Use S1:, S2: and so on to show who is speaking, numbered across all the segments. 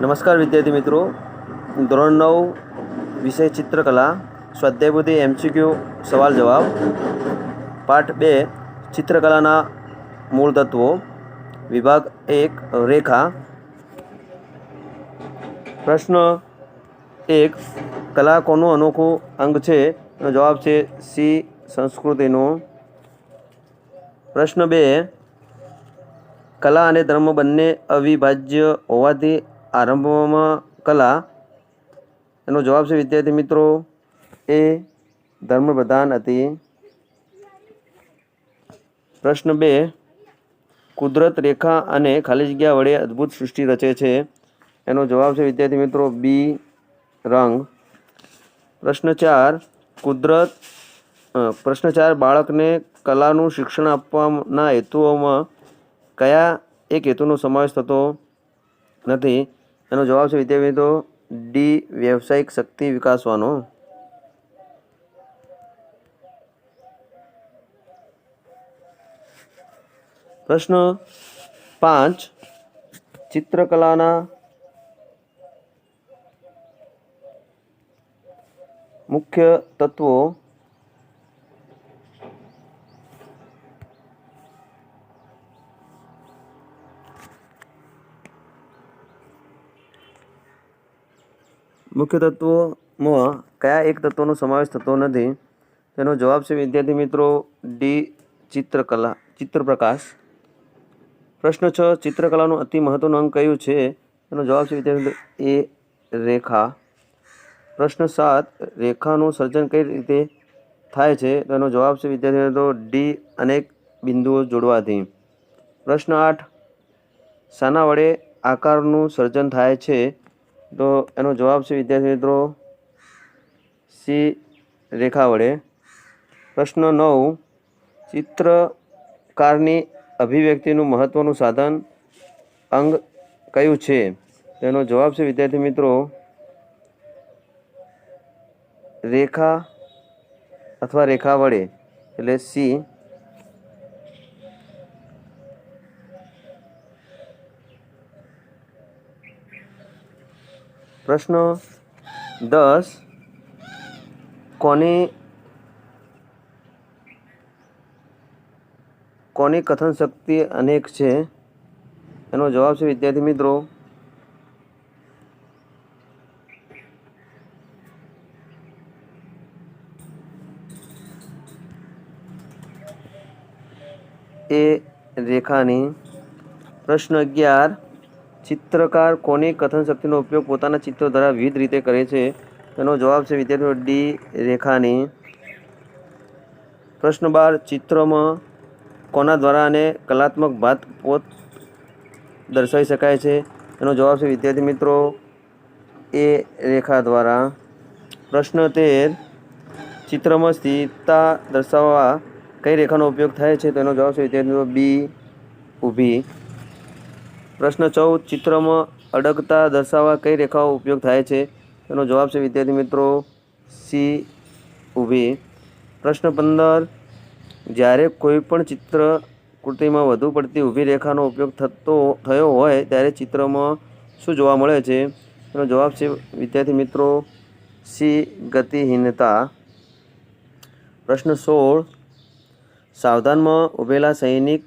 S1: નમસ્કાર વિદ્યાર્થી મિત્રો ધોરણ નવ વિષય ચિત્રકલા સ્વાધ્યાયપોથી એમસીક્યુ સવાલ જવાબ પાઠ બે ચિત્રકલાના મૂળ તત્વો વિભાગ એક રેખા પ્રશ્ન એક કલા કોનું અનોખું અંગ છે એનો જવાબ છે સી સંસ્કૃતિનો. પ્રશ્ન બે, કલા અને ધર્મ બંને અવિભાજ્ય હોવાથી આરંભમાં કલા. એનો જવાબ છે, વિદ્યાર્થી મિત્રો, એ ધર્મ પ્રધાન હતી. પ્રશ્ન બે, કુદરત રેખા અને ખાલી જગ્યા વડે અદ્ભુત સૃષ્ટિ રચે છે. એનો જવાબ છે, વિદ્યાર્થી મિત્રો, બી, રંગ. પ્રશ્ન ચાર, કુદરત પ્રશ્ન ચાર, બાળકને કલાનું શિક્ષણ આપવાના હેતુઓમાં કયા એક હેતુનો સમાવેશ થતો નથી? એનો જવાબ છે વિદ્યાર્થી તો ડી વ્યવસાયિક શક્તિ વિકાસવાનો. પ્રશ્ન પાંચ ચિત્રકલાના મુખ્ય તત્વો મુખ્ય તત્વોમાં કયા એક તત્વોનો સમાવેશ થતો નથી? તેનો જવાબ છે, વિદ્યાર્થી મિત્રો, ડી, ચિત્રકલા, ચિત્રપ્રકાશ. પ્રશ્ન છ, ચિત્રકલાનું અતિ મહત્વનું અંગ કયું છે? તેનો જવાબ છે, વિદ્યાર્થી એ, રેખા. પ્રશ્ન સાત, રેખાનું સર્જન કઈ રીતે થાય છે? તેનો જવાબ છે, વિદ્યાર્થી મિત્રો, ડી, અનેક બિંદુઓ જોડવાથી. પ્રશ્ન આઠ, શાના વડે આકારનું સર્જન થાય છે? તો એનો જવાબ છે, વિદ્યાર્થી મિત્રો, સી, રેખા વડે. પ્રશ્ન નવ, ચિત્રકારની અભિવ્યક્તિનું મહત્વનું સાધન અંગ કયું છે? તેનો જવાબ છે, વિદ્યાર્થી મિત્રો, રેખા અથવા રેખા વડે. એટલે સી પ્રશ્ન દસ, કોની કોની કથન શક્તિ અનેક છે? એનો જવાબ છે, વિદ્યાર્થી મિત્રો, એ રેખાની પ્રશ્ન અગિયાર ચિત્રકાર કોની કથન શક્તિનો ઉપયોગ પોતાના ચિત્રો દ્વારા વિવિધ રીતે કરે છે? તેનો જવાબ છે વિદ્યાર્થીઓ ડી. રેખાની. પ્રશ્ન બાર, ચિત્રમાં કોના દ્વારા અને કલાત્મક ભાત પોત દર્શાવી શકાય છે? એનો જવાબ છે વિદ્યાર્થી મિત્રો એ રેખા દ્વારા. પ્રશ્ન તેર, ચિત્રમાં સ્થિરતા દર્શાવવા કઈ રેખાનો ઉપયોગ થાય છે? તેનો જવાબ છે વિદ્યાર્થી મિત્રો બી. ઊભી. પ્રશ્ન ચૌદ, ચિત્રમાં અડગતા દર્શાવવા કઈ રેખાઓ ઉપયોગ થાય છે? તેનો જવાબ છે, વિદ્યાર્થી મિત્રો, સી ઊભી પ્રશ્ન પંદર, જ્યારે કોઈ પણ ચિત્ર કૃતિમાં વધુ પડતી ઊભી રેખાનો ઉપયોગ થતો, થયો હોય, ત્યારે ચિત્રમાં શું જોવા મળે છે? એનો જવાબ છે, વિદ્યાર્થી મિત્રો, સી, ગતિહીનતા. પ્રશ્ન સોળ, સાવધાનમાં ઊભેલા સૈનિક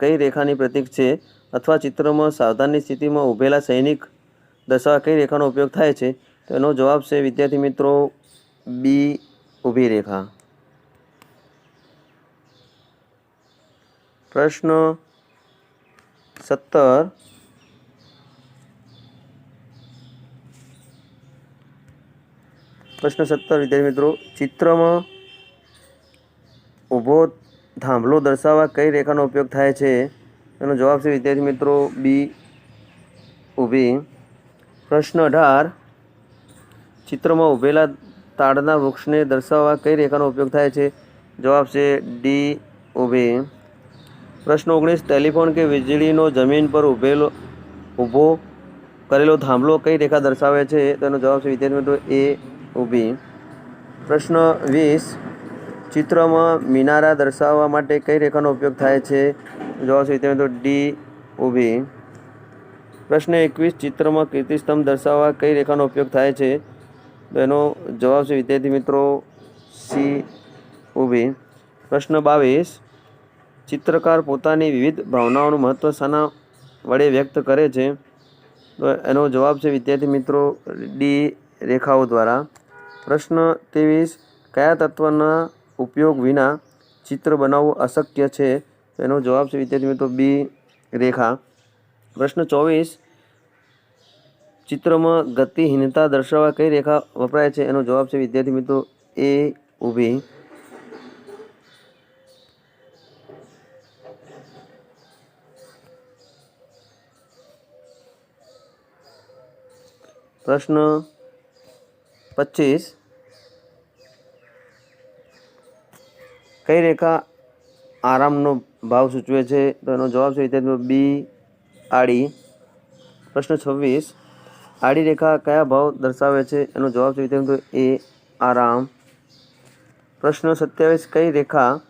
S1: કઈ રેખાની પ્રતીક છે? અથવા ચિત્રમાં સાવધાનની સ્થિતિમાં ઊભેલા સૈનિક દર્શાવવા કઈ રેખાનો ઉપયોગ થાય છે? તો એનો જવાબ છે, વિદ્યાર્થી મિત્રો, બી, ઊભી રેખા. પ્રશ્ન સત્તર. પ્રશ્ન સત્તર, વિદ્યાર્થી મિત્રો, ચિત્રમાં ઊભો થાંભલો દર્શાવવા કઈ રેખાનો ઉપયોગ થાય છે? એનો જવાબ છે, વિદ્યાર્થી મિત્રો, બી ઊભી પ્રશ્ન અઢાર. ચિત્રમાં ઊભેલા તાડના વૃક્ષને દર્શાવવા કઈ રેખાનો ઉપયોગ થાય છે? જવાબ છે, ડી ઊભી પ્રશ્ન ઓગણીસ. ટેલિફોન કે વીજળીનો જમીન પર ઊભેલો ઊભો કરેલો થાંભલો કઈ રેખા દર્શાવે છે? તેનો જવાબ છે, વિદ્યાર્થી મિત્રો, એ ઊભી પ્રશ્ન વીસ. ચિત્રમાં મિનારા દર્શાવવા માટે કઈ રેખાનો ઉપયોગ થાય છે? જવાબ છે મિત્રો ડી ઊભી. પ્રશ્ન એકવીસ, ચિત્રમાં કીર્તિસ્તંભ દર્શાવવા કઈ રેખાનો ઉપયોગ થાય છે? તો એનો જવાબ છે, વિદ્યાર્થી મિત્રો સી ઊભી. પ્રશ્ન બાવીસ, ચિત્રકાર પોતાની વિવિધ ભાવનાઓનું મહત્વ શાના વડે વ્યક્ત કરે છે? તો એનો જવાબ છે, વિદ્યાર્થી મિત્રો ડી રેખાઓ દ્વારા. પ્રશ્ન ત્રેવીસ, કયા તત્વના ઉપયોગ વિના ચિત્ર બનાવવું અશક્ય છે? તો એનો જવાબ છે વિદ્યાર્થી મિત્રો બી રેખા. પ્રશ્ન ચોવીસ, ચિત્રમાં ગતિહીનતા દર્શાવવા કઈ રેખા વપરાય છે? એનો જવાબ છે વિદ્યાર્થી મિત્રો એ ઊભી. પ્રશ્ન પચીસ, કઈ રેખા આરામનો ભાવ સૂચવે છે. તો એનો જવાબ છે વિદ્યાર્થીઓ બી આડી. પ્રશ્ન છવ્વીસ. આડી રેખા કયા ભાવ દર્શાવે છે? એનો જવાબ છે વિદ્યાર્થીઓ એ આરામ. પ્રશ્ન સત્યાવીસ, કઈ રેખા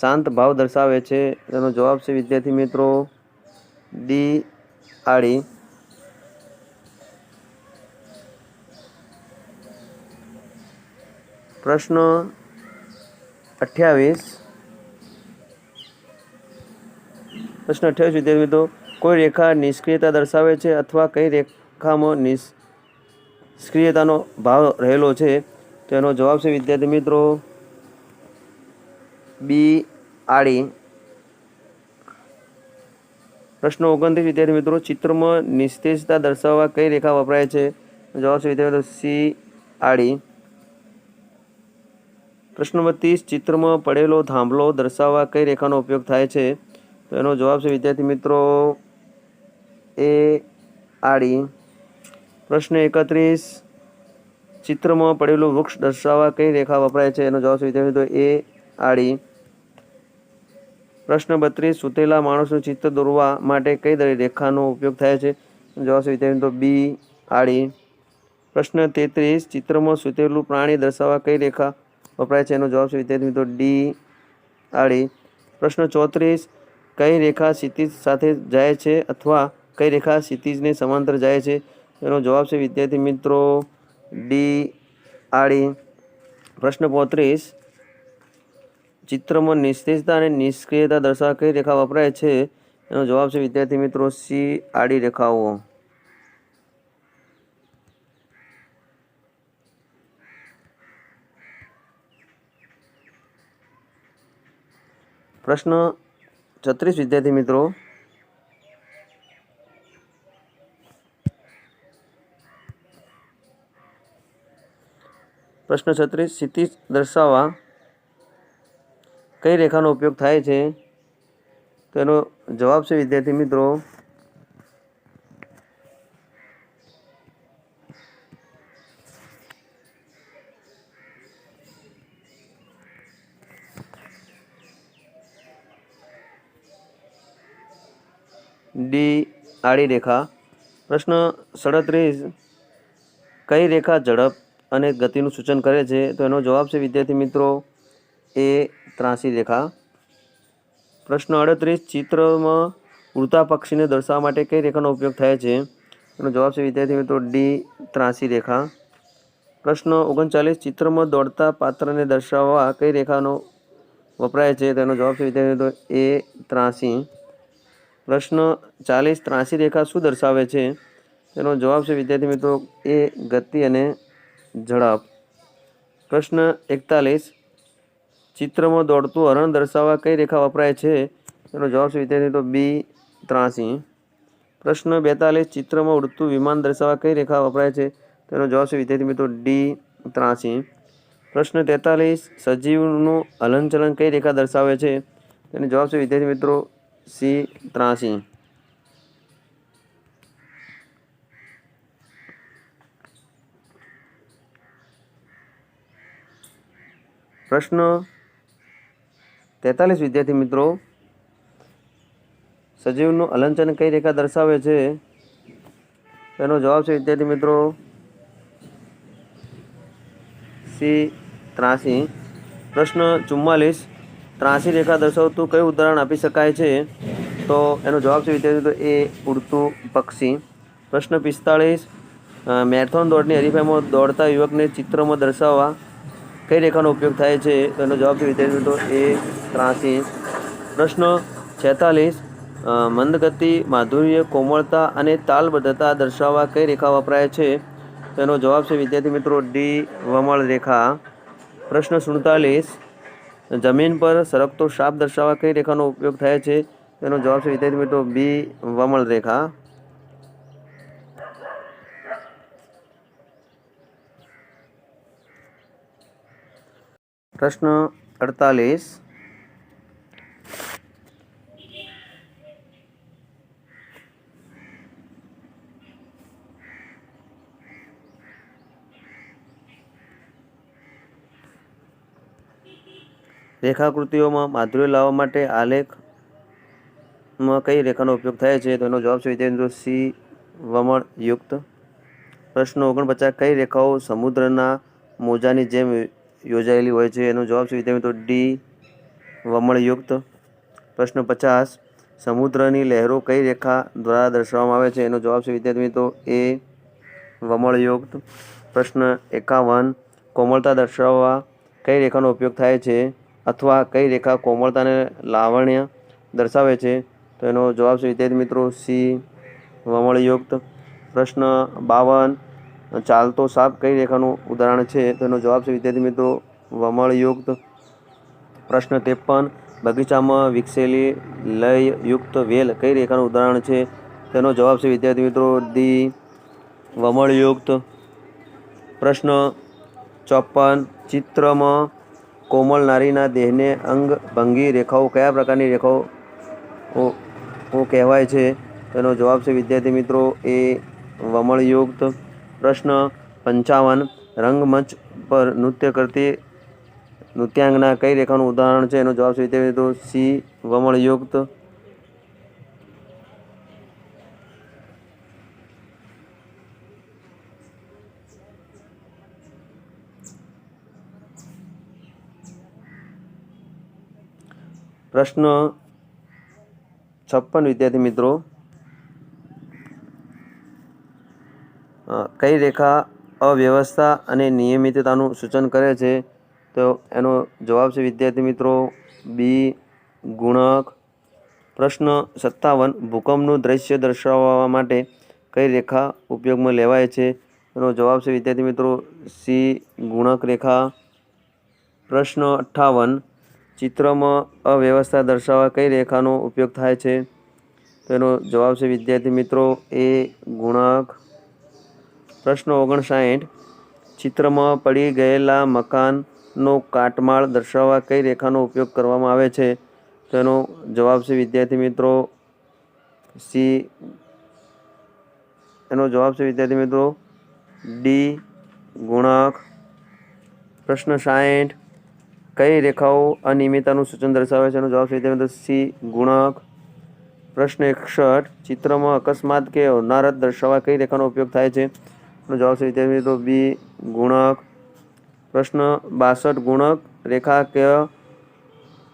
S1: શાંત ભાવ દર્શાવે છે? એનો જવાબ છે વિદ્યાર્થી મિત્રો ડી આડી. પ્રશ્ન અઠ્યાવીસ. પ્રશ્ન અઠ્યાવીસ વિદ્યાર્થી કોઈ રેખા નિષ્ક્રિયતા દર્શાવે છે અથવા કઈ રેખામાં નિષ્ક્રિયતાનો ભાવ રહેલો છે? તો એનો જવાબ છે, વિદ્યાર્થી મિત્રો, બી આડી. પ્રશ્ન ઓગણત્રીસ, વિદ્યાર્થી મિત્રો, ચિત્રમાં નિસ્તેજતા દર્શાવવા કઈ રેખા વપરાય છે? જવાબ છે, વિદ્યાર્થી મિત્રો, સી આડી. પ્રશ્ન નંબર ચિત્રમાં પડેલો થાંભલો દર્શાવવા કઈ રેખાનો ઉપયોગ થાય છે? તો એનો જવાબ છે, વિદ્યાર્થી મિત્રો, એ આડી. પ્રશ્ન એકત્રીસ. ચિત્રમાં પડેલું વૃક્ષ દર્શાવવા કઈ રેખા વપરાય છે? એનો જવાબ છે, વિદ્યાર્થી મિત્રો, એ આડી. પ્રશ્ન બત્રીસ. સૂતેલા માણસનું ચિત્ર દોરવા માટે કઈ દરેક રેખાનો ઉપયોગ થાય છે? જવાબ છે, વિદ્યાર્થી મિત્રો, બી આડી. પ્રશ્ન તેત્રીસ. ચિત્રમાં સૂતેલું પ્રાણી દર્શાવવા કઈ રેખા વપરાય છે? એનો જવાબ છે, વિદ્યાર્થી મિત્રો, ડી આડી. પ્રશ્ન ચોત્રીસ. કઈ રેખા ક્ષિતિજ સાથે જાય છે અથવા કઈ રેખા ક્ષિતિજને સમાંતર જાય છે? એનો જવાબ છે વિદ્યાર્થી મિત્રો ડી આડી. પ્રશ્ન પોત્રીસ. ચિત્રમાં નિસ્તેજતા અને નિષ્ક્રિયતા દર્શાવવા કઈ રેખા વપરાય છે? એનો જવાબ છે વિદ્યાર્થી મિત્રો સી આડી રેખાઓ. પ્રશ્ન છત્રીસ વિદ્યાર્થી મિત્રો. પ્રશ્ન છત્રીસ, ક્ષિતિજ દર્શાવવા કઈ રેખાનો ઉપયોગ થાય છે? તેનો જવાબ છે વિદ્યાર્થી મિત્રો ડી, આડી રેખા. પ્રશ્ન સડત્રીસ. કઈ રેખા ઝડપ અને ગતિનું સૂચન કરે છે? તો એનો જવાબ છે, વિદ્યાર્થી મિત્રો, એ ત્રાસી રેખા. પ્રશ્ન અડત્રીસ ચિત્રમાં ઉડતા પક્ષીને દર્શાવવા માટે કઈ રેખાનો ઉપયોગ થાય છે? એનો જવાબ છે, વિદ્યાર્થી મિત્રો, ડી, ત્રાસી રેખા. પ્રશ્ન ઓગણચાલીસ, ચિત્રમાં દોડતા પાત્રને દર્શાવવા કઈ રેખાનો વપરાય છે? તેનો જવાબ છે, વિદ્યાર્થી મિત્રો, એ ત્રાસી. પ્રશ્ન ચાલીસ ત્રાસી રેખા શું દર્શાવે છે? તેનો જવાબ છે, વિદ્યાર્થી મિત્રો, એ ગતિ અને ઝડપ. પ્રશ્ન એકતાલીસ. ચિત્રમાં દોડતું હરણ દર્શાવવા કઈ રેખા વપરાય છે? તેનો જવાબ છે, વિદ્યાર્થી મિત્રો, બી ત્રાસી. પ્રશ્ન બેતાલીસ. ચિત્રમાં ઉડતું વિમાન દર્શાવવા કઈ રેખા વપરાય છે? તેનો જવાબ છે, વિદ્યાર્થી મિત્રો, ડી ત્રાસી. પ્રશ્ન તેતાલીસ. સજીવનું હલનચલન કઈ રેખા દર્શાવે છે? તેનો જવાબ છે, વિદ્યાર્થી મિત્રો સી ત્રાસી પ્રશ્ન તેતાલીસ વિદ્યાર્થી મિત્રો, સજીવનું હલનચલન કઈ રેખા દર્શાવે છે? તેનો જવાબ છે વિદ્યાર્થી મિત્રો, સી, ત્રાસી. પ્રશ્ન ચુમ્માલીસ. ત્રાસી રેખા દર્શાવતું કયું ઉદાહરણ આપી શકાય છે? તો એનો જવાબ છે વિદ્યાર્થી, તો એ ઉડતું પક્ષી. પ્રશ્ન પિસ્તાળીસ મેરેથોન દોડની હરીફાઈમાં દોડતા યુવકને ચિત્રમાં દર્શાવવા કઈ રેખાનો ઉપયોગ થાય છે? એનો જવાબ છે વિદ્યાર્થી, તો એ ત્રાસી. પ્રશ્ન છેતાલીસ મંદગતિ, માધુર્ય, કોમળતા અને તાલબદ્ધતા દર્શાવવા કઈ રેખા વપરાય છે? એનો જવાબ છે વિદ્યાર્થી મિત્રો, ડી, વમળ રેખા. પ્રશ્ન સુડતાલીસ જમીન પર સરકતો શાપ દર્શાવવા કઈ રેખાનો ઉપયોગ થાય છે? તેનો જવાબ છે વિદ્યાર્થી મિત્રો બી વમળ રેખા. પ્રશ્ન અડતાલીસ. રેખાકૃતિઓમાં માધુર્ય લાવવા માટે આલેખમાં કઈ રેખાનો ઉપયોગ થાય છે? તો એનો જવાબ છે વિદ્યાર્થી મિત્રો સી, વમળ યુક્ત. પ્રશ્ન ઓગણપચાસ, કઈ રેખાઓ સમુદ્રના મોજાની જેમ યોજાયેલી હોય છે? એનો જવાબ છે વિદ્યાર્થી મિત્રો ડી વમળયુક્ત પ્રશ્ન પચાસ, સમુદ્રની લહેરો કઈ રેખા દ્વારા દર્શાવવામાં આવે છે? એનો જવાબ છે વિદ્યાર્થી મિત્રો એ વમળયુક્ત પ્રશ્ન એકાવન, કોમળતા દર્શાવવા કઈ રેખાનો ઉપયોગ થાય છે? અથવા કઈ રેખા કોમળતાને લાવણ્ય દર્શાવે છે? તો એનો જવાબ છે વિદ્યાર્થી મિત્રો સી, વમળયુક્ત. પ્રશ્ન બાવન, ચાલતો સાપ કઈ રેખાનું ઉદાહરણ છે? તો એનો જવાબ છે વિદ્યાર્થી મિત્રો વમળયુક્ત. પ્રશ્ન ત્રેપન, બગીચામાં વિકસેલી લયયુક્ત વેલ કઈ રેખાનું ઉદાહરણ છે? તેનો જવાબ છે વિદ્યાર્થી મિત્રો ડી, વમળયુક્ત. પ્રશ્ન ચોપન, ચિત્રમાં કોમળ નારીના દેહને અંગ, ભંગી રેખાઓ કયા પ્રકારની રેખાઓ ઓ કહેવાય છે? તેનો જવાબ છે, વિદ્યાર્થી મિત્રો, એ વમળયુક્ત પ્રશ્ન પંચાવન. રંગમંચ પર નૃત્ય કરતી નૃત્યાંગના કઈ રેખાનું ઉદાહરણ છે? એનો જવાબ છે, વિદ્યાર્થી મિત્રો, સી, વમળયુક્ત પ્રશ્ન છપ્પન વિદ્યાર્થી મિત્રો કઈ રેખા અવ્યવસ્થા અને નિયમિતતાનું સૂચન કરે છે? તો એનો જવાબ છે વિદ્યાર્થી મિત્રો, બી, ગુણક. પ્રશ્ન સત્તાવન, ભૂકંપનું દ્રશ્ય દર્શાવવા માટે કઈ રેખા ઉપયોગમાં લેવાય છે? એનો જવાબ છે વિદ્યાર્થી મિત્રો, સી, ગુણક રેખા. પ્રશ્ન અઠ્ઠાવન ચિત્રમાં અવ્યવસ્થા દર્શાવવા કઈ રેખાનો ઉપયોગ થાય છે? તો એનો જવાબ છે, વિદ્યાર્થી મિત્રો, એ ગુણાંક પ્રશ્ન ઓગણસાઠ. ચિત્રમાં પડી ગયેલા મકાનનો કાટમાળ દર્શાવવા કઈ રેખાનો ઉપયોગ કરવામાં આવે છે? તો એનો જવાબ છે, વિદ્યાર્થી મિત્રો, સી. એનો જવાબ છે, વિદ્યાર્થી મિત્રો, ડી. ગુણાંક પ્રશ્ન સાઠ કઈ રેખાઓ અનિયમિતતાનું સૂચન દર્શાવે છે? એનો જવાબ છે તેમાં સી, ગુણક. પ્રશ્ન એકસઠ, ચિત્રમાં અકસ્માત કે અનારત દર્શાવવા કઈ રેખાનો ઉપયોગ થાય છે? એનો જવાબ છે વિદ્યાર્થી મિત્રો બી, ગુણક. પ્રશ્ન બાસઠ, ગુણક. રેખા કે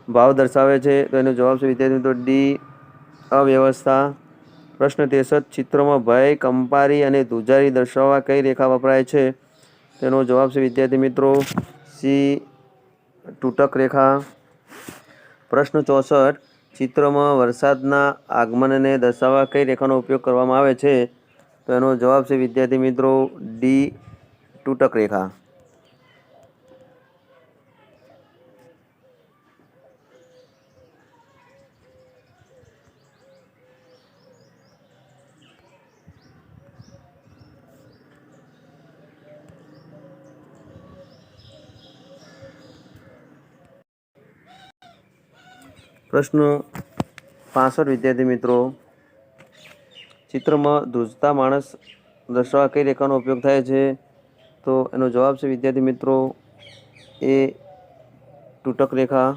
S1: ભાવ દર્શાવે છે? તો એનો જવાબ છે વિદ્યાર્થી મિત્રો ડી, અવ્યવસ્થા. પ્રશ્ન ત્રેસઠ, ચિત્રમાં ભય, કંપારી અને ધુજારી દર્શાવવા કઈ રેખા વપરાય છે? તેનો જવાબ છે વિદ્યાર્થી મિત્રો સી તૂટક રેખા. પ્રશ્ન ચોસઠ, ચિત્રમાં વરસાદના આગમનને દર્શાવવા કઈ રેખાનો ઉપયોગ કરવામાં આવે છે? તો એનો જવાબ છે વિદ્યાર્થી મિત્રો, ડી, તૂટક રેખા. પ્રશ્ન પાસઠ, વિદ્યાર્થી મિત્રો. ચિત્રમાં ધ્રુજતા માણસ દર્શાવવા કઈ રેખાનો ઉપયોગ થાય છે? તો એનો જવાબ છે, વિદ્યાર્થી મિત્રો, એ તૂટક રેખા.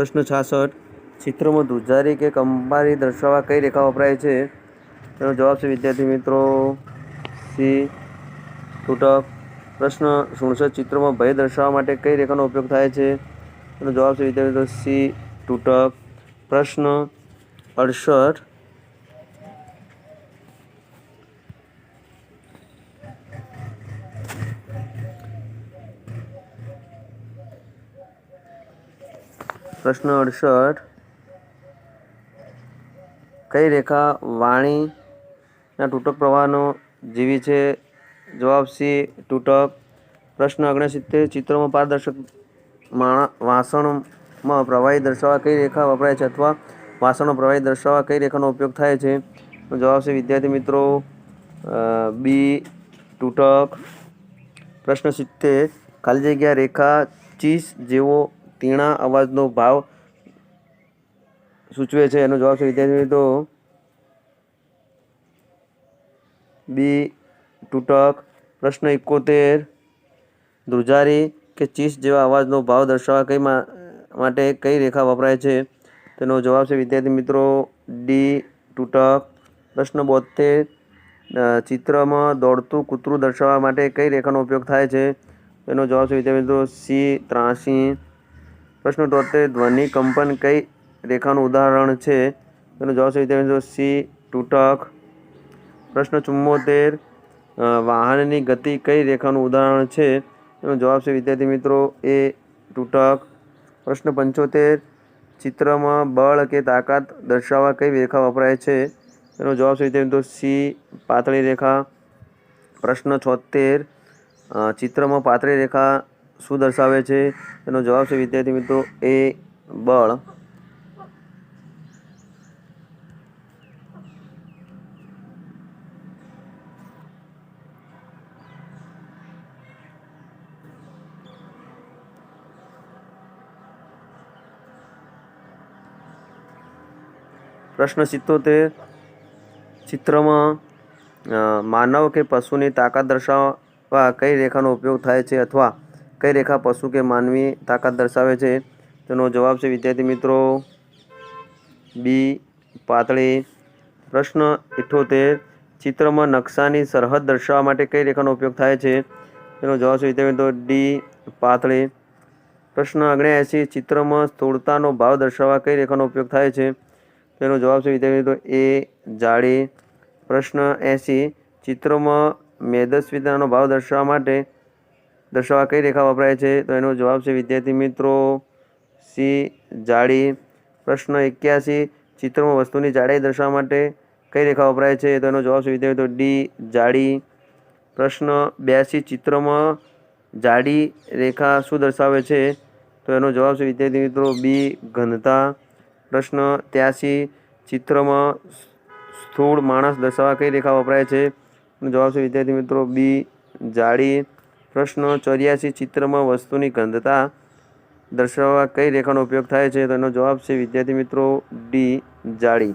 S1: પ્રશ્ન છાસઠ. ચિત્રમાં ધ્રુજારી કે કંપારી દર્શાવવા કઈ રેખા વપરાય છે? તેનો જવાબ છે, વિદ્યાર્થી મિત્રો સી તૂટક. પ્રશ્ન સુડસઠ ચિત્રમાં ભય દર્શાવવા માટે કઈ રેખાનો ઉપયોગ થાય છે? તેનો જવાબ છે, વિદ્યાર્થી મિત્રો સી તૂટક. પ્રશ્ન અડસઠ. પ્રશ્ન અડસઠ. કઈ રેખા વાણીના તૂટક પ્રવાહનો જીવી છે? જવાબ સી, તૂટક. પ્રશ્ન ઓગણસિત્તેર, ચિત્રોમાં પારદર્શક વાસણમાં પ્રવાહી દર્શાવવા કઈ રેખા વપરાય છે અથવા વાસણનો પ્રવાહી દર્શાવવા કઈ રેખાનો ઉપયોગ થાય છે? જવાબ છે વિદ્યાર્થી મિત્રો બી, તૂટક. પ્રશ્ન સિત્તેર, ખાલી જગ્યા રેખા ચીસ જેવો તીણા અવાજનો ભાવ સૂચવે છે. એનો જવાબ છે, વિદ્યાર્થી મિત્રો, બી તૂટક, પ્રશ્ન એકોતેર, ધ્રુજારી કે ચીસ જેવા અવાજનો ભાવ દર્શાવવા કઈ માટે કઈ રેખા વપરાય છે? તેનો જવાબ છે, વિદ્યાર્થી મિત્રો, ડી તૂટક, પ્રશ્ન બોતેર ચિત્રમાં દોડતું કૂતરું દર્શાવવા માટે કઈ રેખાનો ઉપયોગ થાય છે? તેનો જવાબ છે, વિદ્યાર્થી મિત્રો, સી ત્રાસી પ્રશ્ન તોતેર ધ્વનિ કંપન કઈ રેખાનું ઉદાહરણ છે? તેનો જવાબ છે વિદ્યાર્થી સી, તૂટક. પ્રશ્ન ચુમ્મોતેર વાહનની ગતિ કઈ રેખાનું ઉદાહરણ છે? એનો જવાબ છે વિદ્યાર્થી મિત્રો એ, તૂટક. પ્રશ્ન પંચોતેર, ચિત્રમાં બળ કે તાકાત દર્શાવવા કઈ રેખા વપરાય છે? એનો જવાબ છે વિદ્યાર્થી મિત્રો સી, પાતળી રેખા. પ્રશ્ન છોતેર ચિત્રમાં પાતળી રેખા શું દર્શાવે છે? એનો જવાબ છે, વિદ્યાર્થી મિત્રો, એ બળ. પ્રશ્ન સિત્તોતેર. ચિત્રમાં માનવ કે પશુની તાકાત દર્શાવવા કઈ રેખાનો ઉપયોગ થાય છે અથવા કઈ રેખા પશુ કે માનવી તાકાત દર્શાવે છે? તેનો જવાબ છે, વિદ્યાર્થી મિત્રો બી પાતળી. પ્રશ્ન ઇઠ્ઠોતેર ચિત્રમાં નકશાની સરહદ દર્શાવવા માટે કઈ રેખાનો ઉપયોગ થાય છે? તેનો જવાબ છે, વિદ્યાર્થી મિત્રો ડી પાતળી. પ્રશ્ન ઓગણ્યાએંસી ચિત્રમાં સ્થૂળતાનો ભાવ દર્શાવવા કઈ રેખાનો ઉપયોગ થાય છે? તેનો જવાબ છે, વિદ્યાર્થી મિત્રો એ જાડી પ્રશ્ન એંસી, ચિત્રમાં મેદસ્વીતાનો ભાવ દર્શાવવા માટે દર્શાવવા કઈ રેખા વપરાય છે? તો એનો જવાબ છે, વિદ્યાર્થી મિત્રો, સી, જાડી. પ્રશ્ન એક્યાસી, ચિત્રમાં વસ્તુની જાડાઈ દર્શાવવા માટે કઈ રેખા વપરાય છે? તો એનો જવાબ છે, વિદ્યાર્થી મિત્રો, ડી, જાડી. પ્રશ્ન બ્યાસી, ચિત્રમાં જાડી રેખા શું દર્શાવે છે? તો એનો જવાબ છે, વિદ્યાર્થી મિત્રો, બી, ઘનતા. પ્રશ્ન ત્યાસી, ચિત્રમાં સ્થૂળ માણસ દર્શાવવા કઈ રેખા વપરાય છે? જવાબ છે, વિદ્યાર્થી મિત્રો, બી, જાડી. પ્રશ્ન ચોર્યાસી ચિત્રમાં વસ્તુની ગંધતા દર્શાવવા કઈ રેખાનો ઉપયોગ થાય છે? તેનો જવાબ છે વિદ્યાર્થી મિત્રો ડી જાડી